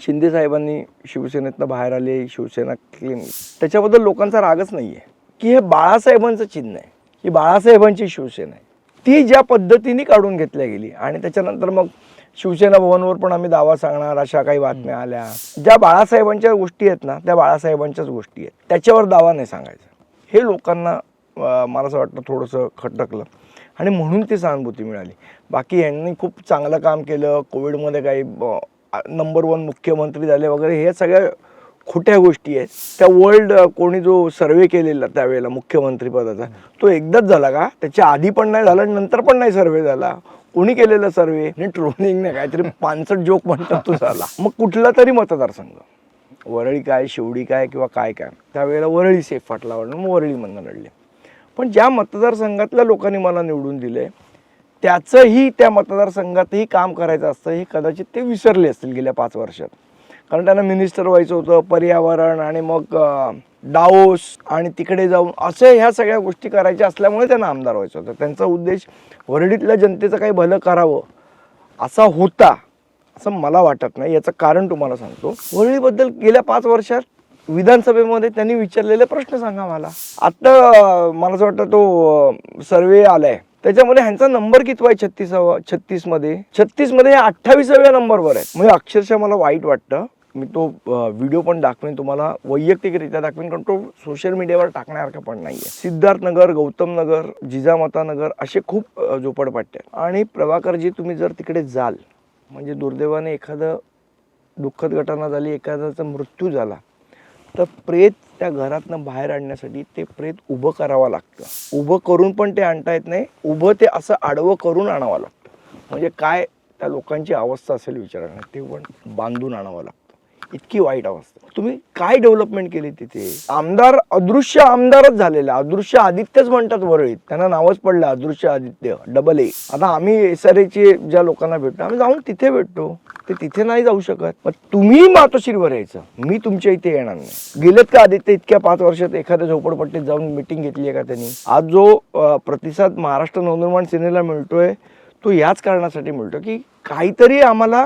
शिंदे साहेबांनी शिवसेनेतनं बाहेर आले शिवसेना क्लीन त्याच्याबद्दल लोकांचा रागच नाही आहे की हे बाळासाहेबांचं चिन्ह आहे. ही बाळासाहेबांची शिवसेना आहे. ती ज्या पद्धतीने काढून घेतल्या गेली आणि त्याच्यानंतर मग शिवसेना भवनवर पण आम्ही दावा सांगणार अशा काही बातम्या आल्या. ज्या बाळासाहेबांच्या गोष्टी आहेत ना त्या बाळासाहेबांच्याच गोष्टी आहेत. त्याच्यावर दावा नाही सांगायचा. हे लोकांना मला असं वाटतं थोडंसं खटकलं. आणि म्हणून ती सहानुभूती मिळाली. बाकी यांनी खूप चांगलं काम केलं. कोविडमध्ये काही नंबर वन मुख्यमंत्री झाले वगैरे हे सगळ्या खोट्या गोष्टी आहेत. त्या वर्ल्ड कोणी जो सर्वे केलेला त्यावेळेला मुख्यमंत्रीपदाचा तो एकदाच झाला का? त्याच्या आधी पण नाही झाला आणि नंतर पण नाही सर्वे झाला. कोणी केलेला सर्वे आणि ट्रोलिंग नाही काहीतरी पानसट जोक म्हणतात तो झाला. मग कुठला तरी मतदारसंघ. वरळी काय शेवडी काय किंवा काय काय. त्यावेळेला वरळी सेफ फाटला म्हणून मग वरळीमधनं लढले. पण ज्या मतदारसंघातल्या लोकांनी मला निवडून दिले त्याचंही त्या मतदारसंघातही काम करायचं असतं हे कदाचित ते विसरले असतील गेल्या पाच वर्षात. कारण त्यांना मिनिस्टर व्हायचं होतं पर्यावरण आणि मग डाओस आणि तिकडे जाऊन असे ह्या सगळ्या गोष्टी करायच्या असल्यामुळे त्यांना आमदार व्हायचं होतं. त्यांचा उद्देश वरळीतल्या जनतेचं काही भलं करावं असा होता असं मला वाटत नाही. याचं कारण तुम्हाला सांगतो. वरळीबद्दल गेल्या पाच वर्षात विधानसभेमध्ये त्यांनी विचारलेले प्रश्न सांगा मला. आत्ता मला असं वाटतं तो सर्वे आलाय. त्याच्यामध्ये ह्यांचा नंबर कितवा आहे छत्तीसावा छत्तीसमध्ये? छत्तीसमध्ये छत्तीस अठ्ठावीसाव्या नंबरवर आहे म्हणजे अक्षरशः मला वाईट वाटतं. मी तो व्हिडिओ पण दाखवेन तुम्हाला. वैयक्तिकरित्या दाखवेन कारण तो सोशल मीडियावर टाकण्यासारखा पण नाही आहे सिद्धार्थनगर गौतम नगर असे खूप अं, आणि प्रभाकरजी तुम्ही जर तिकडे जाल म्हणजे दुर्दैवाने एखादं दुःखद घटना झाली एखाद्याचा मृत्यू झाला तर प्रेत त्या घरातनं बाहेर आणण्यासाठी ते प्रेत उभं करावं लागतं. उभं करून पण ते आणता येत नाही उभं ते असं आडवं करून आणावं लागतं. म्हणजे काय त्या लोकांची अवस्था असेल विचारायला ते पण बांधून आणावं लागतं. इतकी वाईट अवस्था. तुम्ही काय डेव्हलपमेंट केली तिथे? आमदार अदृश्य आमदारच झालेला. अदृश्य आदित्यच म्हणतात वरळीत. त्यांना नावच पडलं अदृश्य आदित्य डबल ए आता आम्ही एस आर एचे ज्या लोकांना भेटतो आम्ही जाऊन तिथे भेटतो. ते तिथे नाही जाऊ शकत. मग तुम्ही मातोश्रीवर यायचं. मी तुमच्या इथे येणार नाही. गेलेत का आदित्य इतक्या पाच वर्षात एखाद्या झोपडपट्टीत जाऊन मिटिंग घेतली आहे का त्यांनी? आज जो प्रतिसाद महाराष्ट्र नवनिर्माण सेनेला मिळतोय तो याच कारणासाठी मिळतो की काहीतरी आम्हाला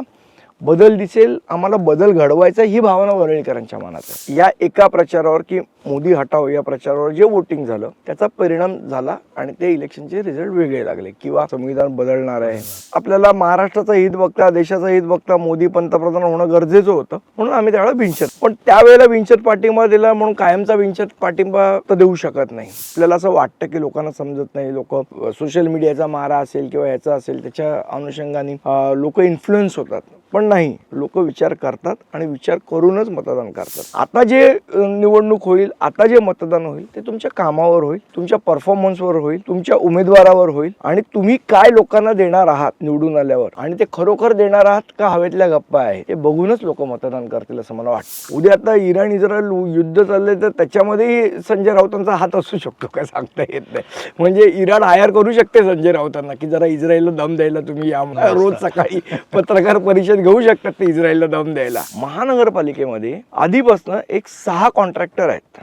बदल दिसेल आम्हाला बदल घडवायचा ही भावना वरळीकरांच्या मनात आहे. या एका प्रचारावर की मोदी हटाव या प्रचारावर जे वोटिंग झालं त्याचा परिणाम झाला आणि ते इलेक्शनचे रिझल्ट वेगळे लागले. किंवा संविधान बदलणार आहे. आपल्याला महाराष्ट्राचा हित बघता देशाचा हित बघता मोदी पंतप्रधान होणं गरजेचं होतं म्हणून आम्ही त्यावेळेला भिंचत पण त्यावेळेला विंचत पाठिंबा दिला म्हणून कायमचा विंचत पाठिंबा तर देऊ शकत नाही. आपल्याला असं वाटतं की लोकांना समजत नाही. लोक सोशल मीडियाचा मारा असेल किंवा याचा असेल त्याच्या अनुषंगाने लोक इन्फ्लुएन्स होतात. पण नाही. लोक विचार करतात आणि विचार करूनच मतदान करतात. आता जे निवडणूक होईल आता जे मतदान होईल ते तुमच्या कामावर होईल तुमच्या परफॉर्मन्सवर होईल तुमच्या उमेदवारावर होईल आणि तुम्ही काय लोकांना देणार आहात निवडून आल्यावर? आणि ते खरोखर देणार आहात का हवेतल्या गप्पा आहे हे बघूनच लोक मतदान करतील असं मला वाटतं. उद्या आता इराण इस्रायल युद्ध चाललंय तर त्याच्यामध्येही संजय राऊतांचा हात असू शकतो काय? सांगता येत नाही. म्हणजे इराण हायर करू शकते संजय राऊतांना की जरा इस्रायलला दम द्यायला तुम्ही या रोज सकाळी पत्रकार परिषद घेऊ शकतात ते इस्रायलला दम द्यायला. महानगरपालिकेमध्ये आधीपासून एक सहा कॉन्ट्रॅक्टर आहेत.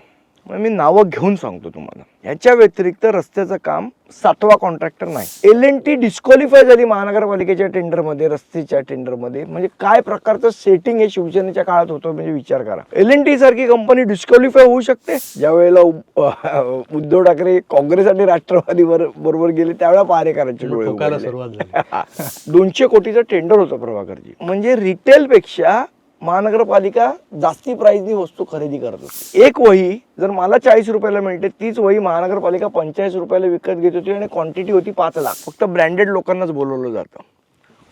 मी नावं घेऊन सांगतो तुम्हाला. याच्या व्यतिरिक्त रस्त्याचं काम सातवा कॉन्ट्रॅक्टर नाही. एल एन टी डिस्क्वालिफाय झाली महानगरपालिकेच्या टेंडरमध्ये रस्त्याच्या टेंडरमध्ये म्हणजे काय प्रकारचं सेटिंग हे शिवसेनेच्या काळात होतं म्हणजे विचार करा. एल एन टी सारखी कंपनी डिस्क्वालिफाय होऊ शकते. ज्या वेळेला उद्धव ठाकरे काँग्रेस आणि राष्ट्रवादी बरोबर गेले त्यावेळेला पारे करायचे डोळे दोनशे कोटीचं टेंडर होतं प्रभाकरजी. म्हणजे रिटेल पेक्षा महानगरपालिका जास्ती प्राईजनी वस्तू खरेदी करत. होती एक वही जर मला चाळीस रुपयाला मिळते तीच वही महानगरपालिका पंचेचाळीस रुपयाला विकत घेत होती आणि क्वांटिटी होती पाच लाख. फक्त ब्रँडेड लोकांनाच बोलवलं जातं.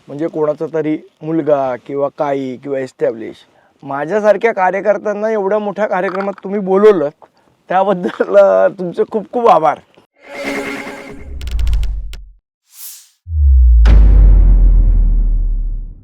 म्हणजे कोणाचा तरी मुलगा किंवा काई किंवा एस्टॅब्लिश माझ्यासारख्या कार्यकर्त्यांना एवढ्या मोठ्या कार्यक्रमात तुम्ही बोलवलं त्याबद्दल तुमचे खूप खूप आभार.